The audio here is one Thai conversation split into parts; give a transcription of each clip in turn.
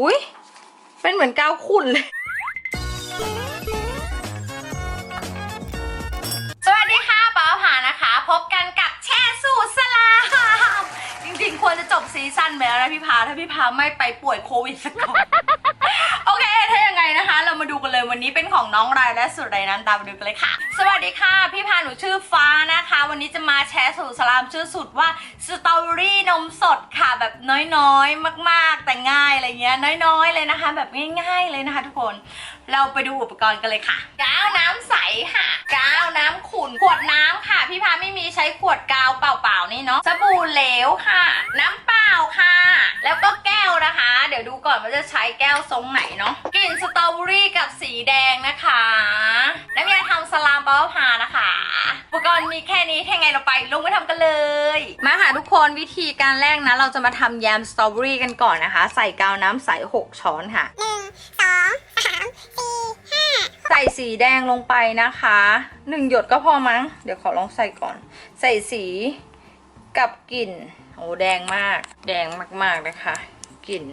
อุ้ยเป็นเหมือนกาวขุ่นเลย สวัสดีค่ะป้าผานะคะ พบกันกับแช่สูตรสลาม จริงๆ ควรจะจบซีซั่นไปแล้วนะพี่พา ถ้าพี่พาไม่ไปป่วยโควิดสักก่อน ถ้ายังไงนะคะ เรามาดูกันเลยวันนี้เป็นของน้องรายและสุดไรนั้นตามไปดูกันเลยค่ะ สวัสดีค่ะ พี่พาหนูชื่อฟ้านะคะ วันนี้จะมาแชร์สูตรสลามชื่อสูตรว่าสตรอเบอรี่นมสดค่ะแบบน้อยๆ มากๆ แต่ง่ายอะไรเงี้ยน้อยๆ เลยนะคะ แบบง่าย ๆ เลยนะคะ ทุกคนเราไปดูอุปกรณ์กันเลยค่ะกาวน้ำใสค่ะกาวน้ำขุ่นขวดน้ำค่ะ พี่พาไม่มีใช้ขวดกาวเปล่าๆนี่เนาะสบู่เหลวค่ะ น้ำเปล่า ค่ะ แล้วก็แก้วนะคะ เดี๋ยวดูก่อนว่าจะใช้แก้วทรงไหนเนาะกลิ่นสตรอเบอรี่กับสีแดงนะคะน้ำยาทำสลามเปาพานะคะอุปกรณ์มีแค่นี้ถ้าไงเราไปลงไปทำกันเลย มาค่ะทุกคนวิธีการแรกนะ เราจะมาทำแยมสตรอเบอรี่กันก่อนนะคะ ใส่กาวน้ำใส 6 ช้อนค่ะหนึ่งสองสามสี่ห้าใส่สีแดงลงไปนะคะหนึ่งหยดก็พอมั้ง เดี๋ยวขอลองใส่ก่อน ใส่สีกับกลิ่น โอ้แดงมาก แดงมากๆนะคะกลิ่น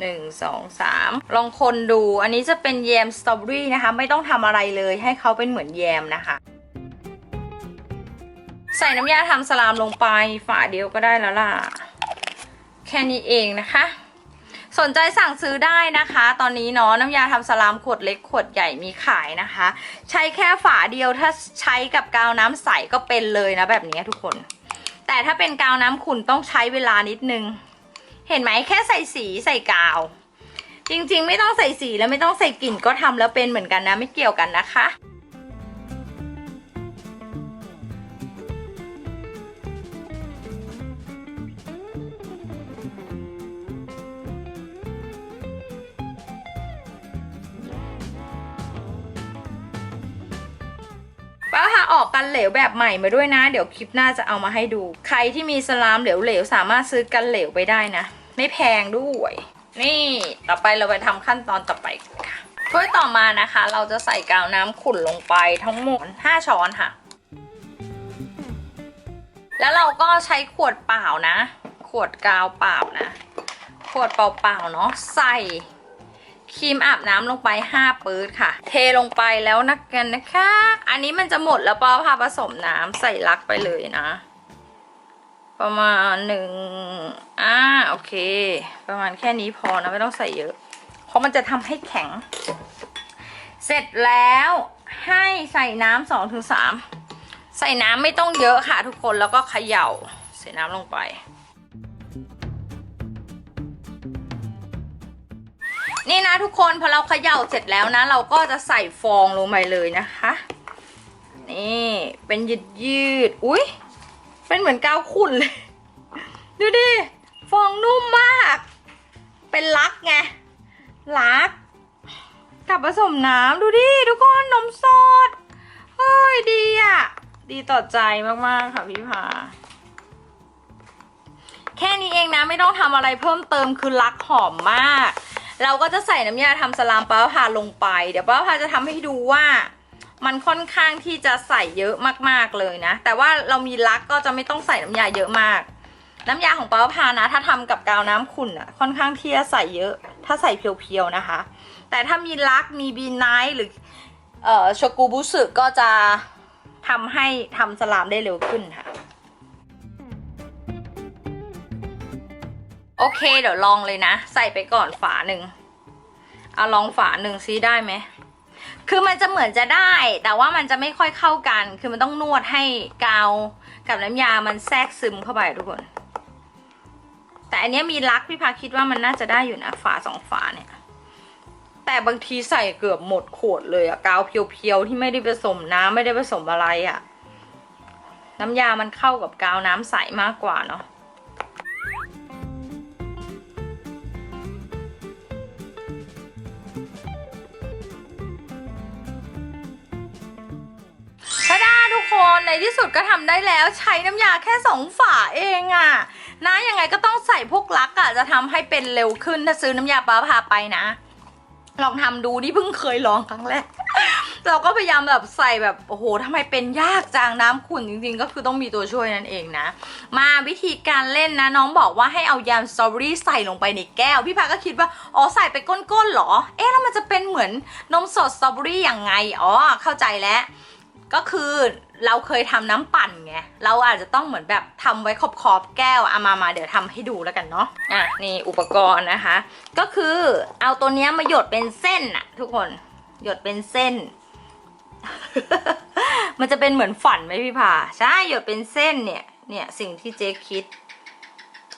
หนึ่งสองสามลองคนดู อันนี้จะเป็นแยมสตรอเบอรี่นะคะ ไม่ต้องทำอะไรเลยให้เขาเป็นเหมือนแยมนะคะ ใส่น้ำยาทำสลามลงไปฝาเดียวก็ได้แล้วล่ะ แค่นี้เองนะคะ สนใจสั่งซื้อได้นะคะ ตอนนี้เนาะน้ำยาทำสลามขวดเล็กขวดใหญ่มีขายนะคะ ใช้แค่ฝาเดียวถ้าใช้กับกาวน้ำใสก็เป็นเลยนะแบบนี้ทุกคน แต่ถ้าเป็นกาวน้ำขุ่นต้องใช้เวลานิดนึง เห็นไหมแค่ใส่สีใส่กาว จริงๆ ไม่ต้องใส่สีแล้วไม่ต้องใส่กลิ่นก็ทำแล้วเป็นเหมือนกันนะไม่เกี่ยวกันนะคะ ป้าหาออกกันเหลวแบบใหม่มาด้วยนะ เดี๋ยวคลิปหน้าจะเอามาให้ดู ใครที่มีสลามเหลวๆสามารถซื้อกันเหลวไปได้นะ ไม่แพงด้วย นี่ต่อไปเราไปทำขั้นตอนต่อไปค่ะถ้วยต่อมานะคะ เราจะใส่กาวน้ำขุ่นลงไปทั้งหมด 5 ช้อนค่ะ แล้วเราก็ใช้ขวดเปล่านะ ขวดกาวเปล่านะ ขวดเปล่าๆเนาะใส่ ครีมอาบน้ำลงไป 5 ปื๊ดค่ะ เทลงไปแล้วนักกันนะคะ อันนี้มันจะหมดแล้วปอพาผสมน้ำใส่ลักไปเลยนะ ประมาณหนึ่งอ่าโอเค ประมาณแค่นี้พอนะไม่ต้องใส่เยอะ เพราะมันจะทำให้แข็ง เสร็จแล้วให้ใส่น้ำสองถึงสามใส่น้ำไม่ต้องเยอะค่ะทุกคนแล้วก็เขย่า ใส่น้ำลงไป นี่นะทุกคนพอเราเขย่าเสร็จแล้วนะ เราก็จะใส่ฟองลงไปเลยนะคะ นี่เป็นยืดยืดอุ้ยเป็นเหมือนกาวขุ่นเลย ดูดิฟองนุ่มมาก เป็นลักไงลักกับผสมน้ำดูดิทุกคนนมสดเฮ้ยดีอะ ดีต่อใจมากๆค่ะพี่พาแค่นี้เองนะไม่ต้องทำอะไรเพิ่มเติมคือลักหอมมาก เราก็จะใส่น้ำยาทำสลามป้าพาลงไป เดี๋ยวป้าพาจะทำให้ดูว่ามันค่อนข้างที่จะใส่เยอะมากๆเลยนะ แต่ว่าเรามีลักก็จะไม่ต้องใส่น้ำยาเยอะมาก น้ำยาของป้าพานะ ถ้าทำกับกาวน้ำขุ่นอะค่อนข้างที่จะใส่เยอะ ถ้าใส่เพียวๆนะคะ แต่ถ้ามีลักมีบีไนท์หรือเอ่อชกุบุสึก็จะทำให้ทำสลามได้เร็วขึ้นค่ะ โอเค เดี๋ยวลองเลยนะ ใส่ไปก่อนฝาหนึ่งเอาลองฝาหนึ่งซิได้ไหม คือมันจะเหมือนจะได้ แต่ว่ามันจะไม่ค่อยเข้ากัน คือมันต้องนวดให้กาวกับน้ำยามันแทรกซึมเข้าไปทุกคน แต่อันนี้มีลักพี่พาคิดว่ามันน่าจะได้อยู่นะฝาสองฝาเนี่ย แต่บางทีใส่เกือบหมดขวดเลยอะกาวเพียวๆที่ไม่ได้ผสมน้ำไม่ได้ผสมอะไรอะน้ำยามันเข้ากับกาวน้ำใสมากกว่าเนาะ ในที่สุดก็ทำได้แล้วใช้น้ำยาแค่สองฝาเองอะ่ะนะยังไงก็ต้องใส่พวกลักอะ่ะจะทำให้เป็นเร็วขึ้นถ้าซื้อน้ำยาป้าพาไปนะ ลองทำดูนี่เพิ่งเคยลองครั้งแรกเราก็พยายามแบบใส่แบบโอ้โหทำไมเป็นยากจังน้ำขุ่นจริงๆ ก็คือต้องมีตัวช่วยนั่นเองนะ มาวิธีการเล่นนะ น้องบอกว่าให้เอายามสตรอเบอรี่ใส่ลงไปในแก้ว พี่พาก็คิดว่าอ๋อใส่ไปก้นๆเหรอ เอ๊ะแล้วมันจะเป็นเหมือนนมสดสตรอเบอรี่อยังไงอ๋อเข้าใจแล้ว ก็คือ เราเคยทำน้ำปั่นไง เราอาจจะต้องเหมือนแบบทำไว้ขอบขอบแก้วเอามามาเดี๋ยวทำให้ดูแล้วกันเนาะ อะนี่อุปกรณ์นะคะ ก็คือเอาตัวเนี้ยมาหยดเป็นเส้นอะทุกคน หยดเป็นเส้น มันจะเป็นเหมือนฝันไหมพี่ผาใช่หยดเป็นเส้นเนี่ย เนี่ยสิ่งที่เจ๊คิด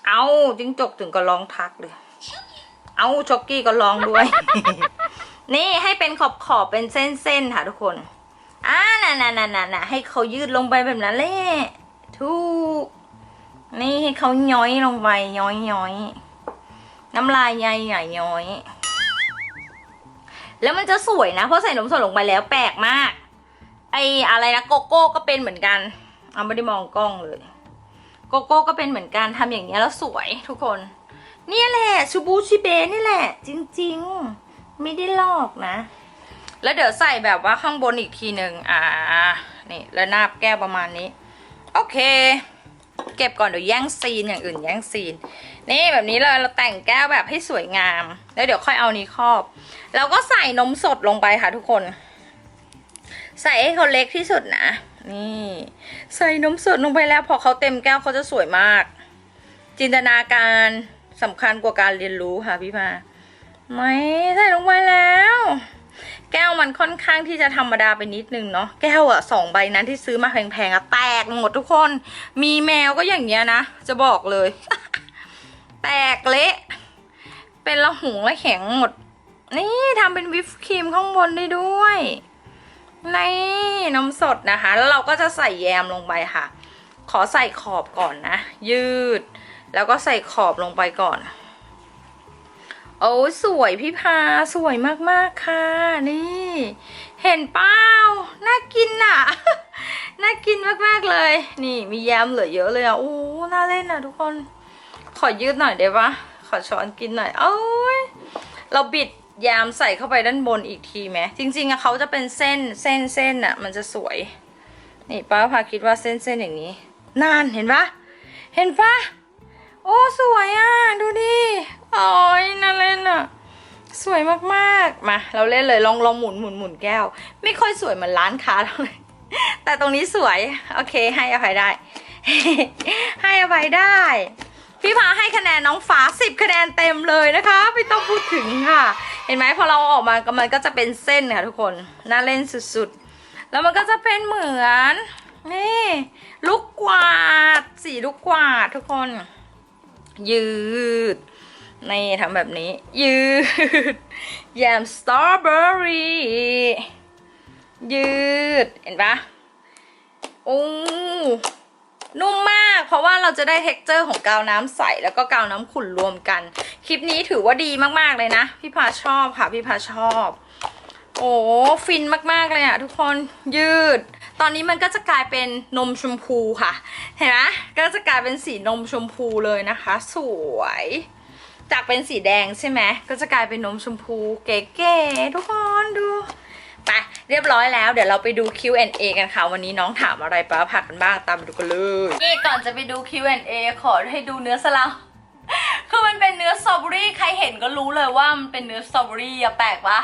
เอาจิ้งจกถึงก็ร้องทักเลย เอาช็อกกี้ก็ร้องด้วย นี่ให้เป็นขอบขอบเป็นเส้นๆค่ะทุกคน อ่าน่ะน่ะน่ะน่ะน่ะให้เขายืดลงไปแบบนั้นแหละถูก นี่ให้เขาย้อยลงไปย้อยย้อยน้ำลายใหญ่ใหญ่ย้อย แล้วมันจะสวยนะเพราะใส่นมสดลงไปแล้วแปลกมาก ไออะไรนะโกโก้ก็เป็นเหมือนกันเอาไม่ได้มองกล้องเลย โกโก้ก็เป็นเหมือนกันทำอย่างเงี้ยแล้วสวยทุกคน เนี่ยแหละ ชูบูชิเบนี่แหละ จริง ๆ ไม่ได้ลอกนะ แล้วเดี๋ยวใส่แบบว่าข้างบนอีกทีหนึ่งอ่า นี่แล้วนาบแก้วประมาณนี้ โอเค เก็บก่อนเดี๋ยวแย่งซีนอย่างอื่นแย่งซีน นี่แบบนี้เลยเราแต่งแก้วแบบให้สวยงาม แล้วเดี๋ยวค่อยเอานี้ครอบ แล้วก็ใส่นมสดลงไปค่ะทุกคน ใส่ให้เขาเล็กที่สุดนะ นี่ ใส่นมสดลงไปแล้ว พอเขาเต็มแก้วเขาจะสวยมาก จินตนาการสำคัญกว่าการเรียนรู้ค่ะพี่พาไม่ใส่ลงไปแล้ว แก้วมันค่อนข้างที่จะธรรมดาไปนิดนึงเนาะแก้วอะสองใบนั้นที่ซื้อมาแพงๆอะแตกหมดทุกคน มีแมวก็อย่างเงี้ยนะ จะบอกเลย แตกเละเป็นละหุงละแข็งหมด นี่ทำเป็นวิปครีมข้างบนได้ด้วยนี่นมสดนะคะ แล้วเราก็จะใส่แยมลงไปค่ะ ขอใส่ขอบก่อนนะ ยืด แล้วก็ใส่ขอบลงไปก่อน โอ้สวยพี่พาสวยมากๆค่ะ นี่ เห็นเป้าน่ากินอะ น่ากินมากๆเลย นี่มีแยมเหลือเยอะเลยอะโอ้น่าเล่นอะทุกคน ขอยืดหน่อยได้ปะขอช้อนกินหน่อยโอ้ยเราบิดยามใส่เข้าไปด้านบนอีกทีไหมจริง ๆอะเขาจะเป็นเส้นเส้นเส้นอะมันจะสวย นี่ป้าพาคิดว่าเส้นเส้นอย่างนี้ นานเห็นปะเห็นปะโอ้สวยอะดูดิ โอ้ยน่าเล่นอะสวยมากๆ มา เราเล่นเลยลองลองหมุนหมุนหมุนแก้ว ไม่ค่อยสวยเหมือนร้านค้าเท่าไหร่แต่ตรงนี้สวย โอเค ให้อภัยได้ ให้อภัยได้ พี่พาให้คะแนนน้องฟ้า10คะแนนเต็มเลยนะคะไม่ต้องพูดถึงค่ะ เห็นไหมพอเราอาออกมาก็มันก็จะเป็นเส้นค่ะทุกคนน่าเล่นสุดๆ แล้วมันก็จะเป็นเหมือนนี่ลูกกวาดสีลูกกวาดทุกคน ยืด นี่ทำแบบนี้ ยืดแยมสตรอเบอรี่ยืดเห็นปะโอ้นุ่มมากเพราะว่าเราจะได้เท็กเจอร์ของกาวน้ำใส แล้วก็กาวน้ำขุ่นรวมกัน คลิปนี้ถือว่าดีมากๆเลยนะ พี่พาชอบค่ะ พี่พาชอบ โอ้ฟินมากๆเลยอะทุกคนยืด ตอนนี้มันก็จะกลายเป็นนมชมพูค่ะ เห็นไหมก็จะกลายเป็นสีนมชมพูเลยนะคะ สวย จากเป็นสีแดงใช่ไหมก็จะกลายเป็นนมชมพูเก๋ๆทุกคนดูไปเรียบร้อยแล้วเดี๋ยวเราไปดู Q&A กันค่ะ วันนี้น้องถามอะไรป้าผักกันบ้างตามไปดูกันเลยนี่ก่อนจะไปดู Q&A ขอให้ดูเนื้อสลังคือมันเป็นเนื้อสตรอเบอรี่ใครเห็นก็รู้เลยว่ามันเป็นเนื้อสตรอเบอรี่อะแปลกปะ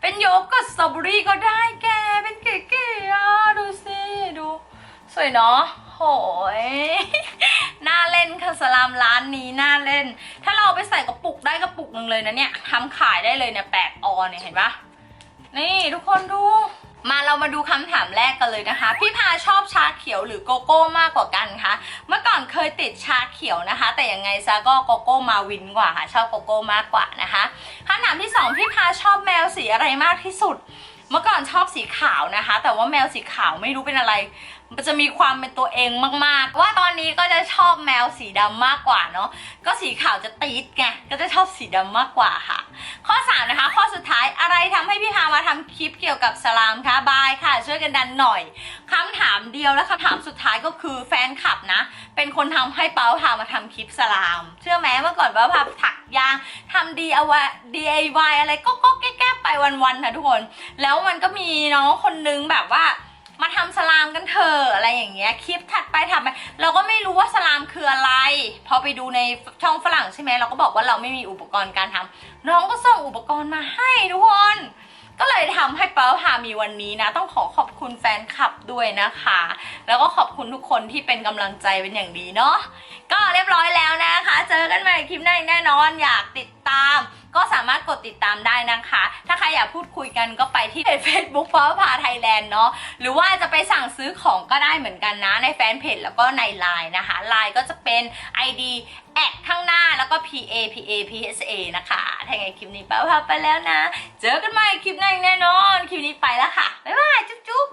เป็นโยเกิร์ตสตรอเบอรี่ก็ได้แกเป็นเก๋ๆอะดูสิดู สวยเนาะโหย สลามร้านนี้น่าเล่น ถ้าเราไปใส่กระปุกได้กระปุกหนึ่งเลยนะเนี่ยทำขายได้เลยเนี่ยแปดออนเนี่ยเห็นปะนี่ทุกคนดูมาเรามาดูคำถามแรกกันเลยนะคะ พี่พาชอบชาเขียวหรือโกโก้มากกว่ากันคะเมื่อก่อนเคยติดชาเขียวนะคะ แต่ยังไงซะก็โกโก้มาวินกว่าค่ะ ชอบโกโก้มากกว่านะคะคำถามที่สองพี่พาชอบแมวสีอะไรมากที่สุด เมื่อก่อนชอบสีขาวนะคะ แต่ว่าแมวสีขาวไม่รู้เป็นอะไร มันจะมีความเป็นตัวเองมากๆ ว่าตอนนี้ก็จะชอบแมวสีดำมากกว่าเนาะก็สีขาวจะตีดไงก็จะชอบสีดำมากกว่าค่ะ ข้อ3นะคะ ข้อสุดท้ายอะไรทำให้พี่พามาทำคลิปเกี่ยวกับสลามคะบายค่ะ ช่วยกันดันหน่อยคำถามเดียวและคำถามสุดท้ายก็คือแฟนคลับนะ เป็นคนทำให้เป้าพามาทำคลิปสลาม เชื่อไหมเมื่อก่อนเป้าพาถักยางทำ DIY DIY อะไรก็ก็แก้ไปวันๆนะทุกคน แล้วมันก็มีน้องคนนึงแบบว่า มาทำสลามกันเถอะอะไรอย่างเงี้ยคลิปถัดไปถัดไปเราก็ไม่รู้ว่าสลามคืออะไร พอไปดูในช่องฝรั่งใช่ไหมเราก็บอกว่าเราไม่มีอุปกรณ์การทำน้องก็ส่งอุปกรณ์มาให้ทุกคนก็เลยทำให้เป้าพามีวันนี้นะ ต้องขอขอบคุณแฟนคลับด้วยนะคะ แล้วก็ขอบคุณทุกคนที่เป็นกำลังใจเป็นอย่างดีเนาะก็เรียบร้อยแล้วนะคะ เจอกันใหม่คลิปหน้าแน่นอนอยากติดตาม ก็สามารถกดติดตามได้นะคะ ถ้าใครอยากพูดคุยกันก็ไปที่เพจ Facebook เป้าพาไทยแลนด์เนาะหรือว่าจะไปสั่งซื้อของก็ได้เหมือนกันนะ ในแฟนเพจแล้วก็ใน Line นะคะ Line ก็จะเป็น ID แอดข้างหน้าแล้วก็ P A P A P S A นะคะ ถ้าไงคลิปนี้ป้าพาไปแล้วนะ เจอกันใหม่คลิปหน้าแน่นอน คลิปนี้ไปแล้วค่ะ บ๊ายบาย จุ๊บจุ๊บ